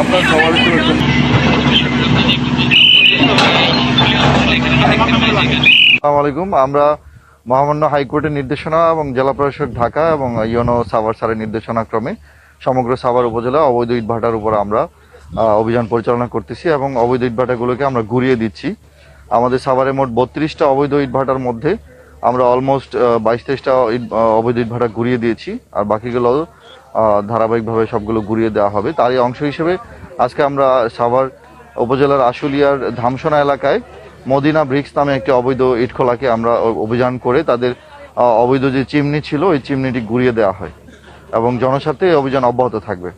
আপনার সবার সুরক্ষা আসসালামু আলাইকুম। আমরা মহামান্য হাইকোর্টের নির্দেশনা এবং জেলা প্রশাসক ঢাকা এবং ইউনো সাভার সারের নির্দেশনা ক্রমে সমগ্র সাভার উপজেলা অবৈধ ইটভাটার উপর আমরা অভিযান পরিচালনা করতেছি এবং অবৈধ ইটভাটাগুলোকে আমরা ঘুরিয়ে দিচ্ছি। আমাদের সাভারে মোট বত্রিশটা অবৈধ ইটভাটার মধ্যে আমরা অলমোস্ট বাইশ তেইশটা ইট- অবৈধ ইটভাটা ঘুরিয়ে দিয়েছি, আর বাকিগুলো ধারাবাহিকভাবে সবগুলো ঘুরিয়ে দেওয়া হবে। তারই অংশ হিসেবে আজকে আমরা সাভার উপজেলার আশুলিয়ার ধামসোনা এলাকায় মদিনা ব্রিক্স নামে একটি অবৈধ ইটখোলাকে আমরা অভিযান করে তাদের অবৈধ যে চিমনি ছিল, ওই চিমনিটি ঘুরিয়ে দেওয়া হয় এবং জনস্বার্থে এই অভিযান অব্যাহত থাকবে।